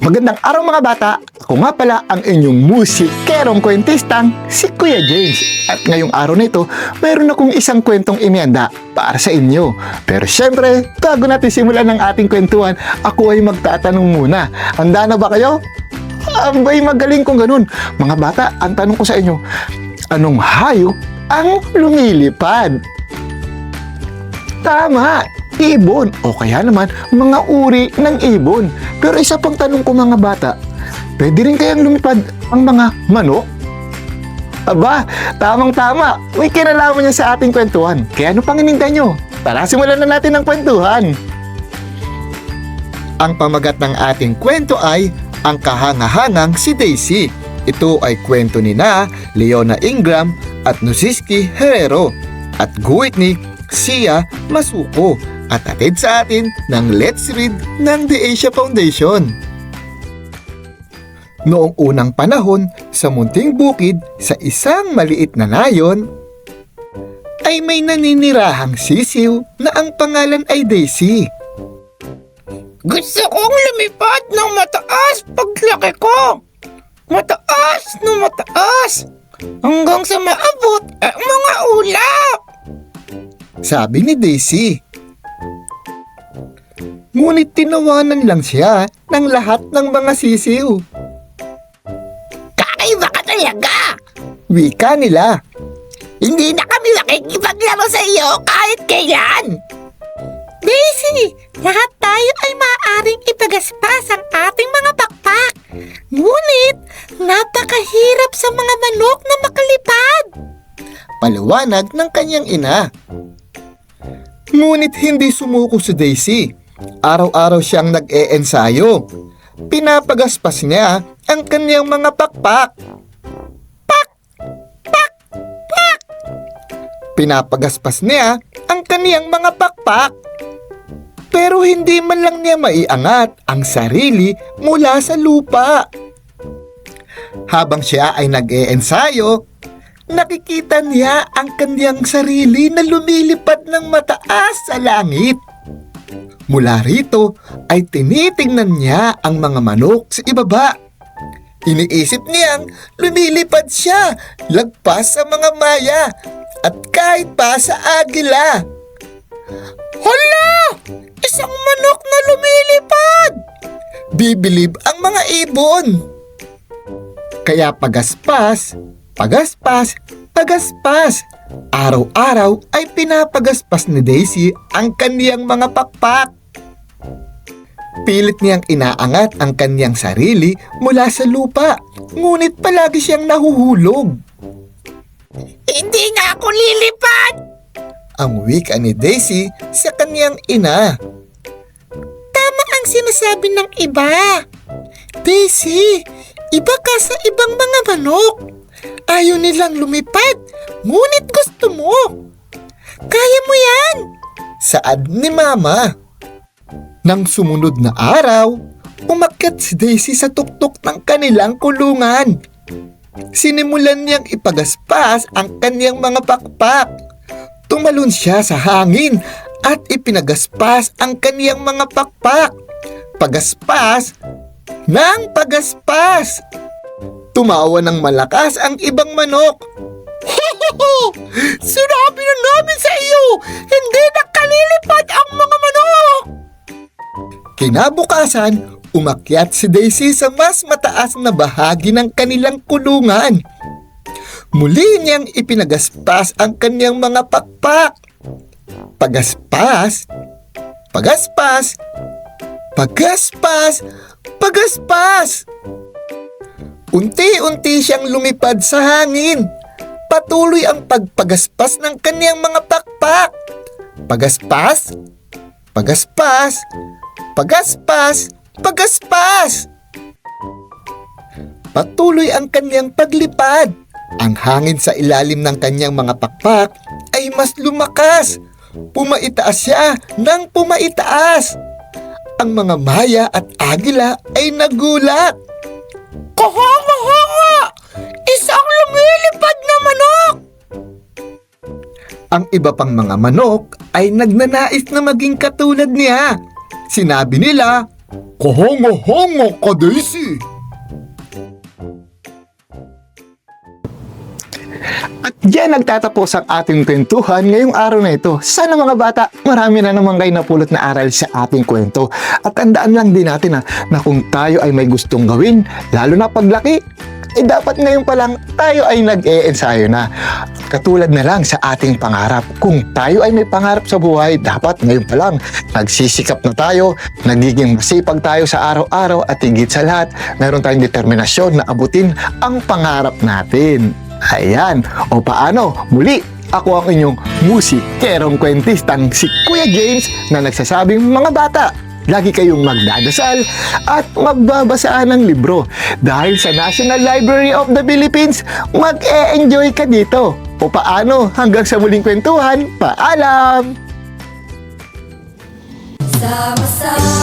Magandang araw mga bata! Ako nga pala ang inyong musikerong kwentistang si Kuya James. At ngayong araw na ito, mayroon akong isang kwentong inianda para sa inyo. Pero syempre, bago natin simulan ng ating kwentuhan, ako ay magtatanong muna. Handa na ba kayo? Abay, magaling kung ganun. Mga bata, ang tanong ko sa inyo, anong hayop ang lumilipad? Tama, ibon o kaya naman mga uri ng ibon. Pero isa pang tanong ko mga bata, pwede rin kayang lumipad ang mga manok? Aba, tamang-tama. May kinalaman niya sa ating kwentuhan. Kaya ano pang ininda nyo? Tara, simulan na natin ang kwentuhan. Ang pamagat ng ating kwento ay Ang Kahangahangang si Daisy. Ito ay kwento ni na Leona Ingram at Nusiski Herrero at guhit ni Sia Masuko at atid sa atin ng Let's Read ng The Asia Foundation. Noong unang panahon, sa munting bukid sa isang maliit na nayon, ay may naninirahang sisiw na ang pangalan ay Daisy. Gusto kong lumipad ng mataas paglaki ko. Mataas na mataas. Hanggang sa maabot ang mga ulap. Sabi ni Daisy. Ngunit tinawanan lang siya ng lahat ng mga sisiw. Kakaiba ka talaga. Wika nila. Hindi na kami makikipaglaro sa iyo kahit kailan. Daisy, lahat tayo ay maaaring ipagaspas ang ating mga pakpak. Ngunit, napakahirap sa mga manok na makalipad. Paliwanag ng kanyang ina. Ngunit hindi sumuko si Daisy. Araw-araw siyang nag-e-ensayo. Pinapagaspas niya ang kanyang mga pakpak. Pak! Pak! Pak! Pinapagaspas niya ang kanyang mga pakpak. Pero hindi man lang niya maiangat ang sarili mula sa lupa. Habang siya ay nag-e-ensayo, nakikita niya ang kanyang sarili na lumilipad ng mataas sa langit. Mula rito ay tinitingnan niya ang mga manok sa ibaba. Iniisip niyang lumilipad siya lagpas sa mga maya at kahit pa sa agila. Hala! Isang manok na lumilipad! Bibilib ang mga ibon. Kaya pagaspas, pagaspas, pagaspas. Araw-araw ay pinapagaspas ni Daisy ang kaniyang mga pakpak. Pilit niyang inaangat ang kaniyang sarili mula sa lupa, ngunit palagi siyang nahuhulog. Hindi na ako lilipad! Ang wika ni Daisy sa kaniyang ina. Tama ang sinasabi ng iba. Daisy, iba ka sa ibang mga manok. Ayaw nilang lumipad, ngunit gusto mo. Kaya mo yan. Saad ni Mama. Nang sumunod na araw, umakyat si Daisy sa tuktok ng kanilang kulungan. Sinimulan niyang ipagaspas ang kaniyang mga pakpak. Tumalon siya sa hangin at ipinagaspas ang kaniyang mga pakpak. Pagaspas ng pagaspas. Tumawa ng malakas ang ibang manok. Sinabi na namin sa iyo, hindi na kalilipad ang mga manok. Kinabukasan, umakyat si Daisy sa mas mataas na bahagi ng kanilang kulungan. Muli niyang ipinagaspas ang kanyang mga pakpak. Pagaspas, pagaspas, pagaspas, pagaspas. Unti-unti siyang lumipad sa hangin. Patuloy ang pagpagaspas ng kanyang mga pakpak. Pagaspas, pagaspas, pagaspas, pagaspas. Patuloy ang kanyang paglipad. Ang hangin sa ilalim ng kanyang mga pakpak ay mas lumakas. Pumaitaas siya ng pumaitaas. Ang mga maya at agila ay nagulat. Kahanga-hanga! Iba pang mga manok ay nagnanais na maging katulad niya. Sinabi nila, Kahanga-hanga ka, Daisy! At diyan nagtatapos ang ating kwentuhan ngayong araw na ito. Sana mga bata, marami na naman kayo napulot na aral sa ating kwento. At tandaan lang din natin ha, na kung tayo ay may gustong gawin, lalo na paglaki, eh dapat ngayon pa lang tayo ay nag-e-ensayo na. Katulad na lang sa ating pangarap. Kung tayo ay may pangarap sa buhay, dapat ngayon pa lang nagsisikap na tayo, nagiging masipag tayo sa araw-araw at higit sa lahat, meron tayong determinasyon na abutin ang pangarap natin. Ayan, o paano? Muli, ako ang inyong musikerong kwentistang si Kuya James na nagsasabing mga bata, lagi kayong magdadasal at magbabasa ng libro. Dahil sa National Library of the Philippines, mag-e-enjoy ka dito. O paano? Hanggang sa muling kwentuhan, paalam! Sama-sama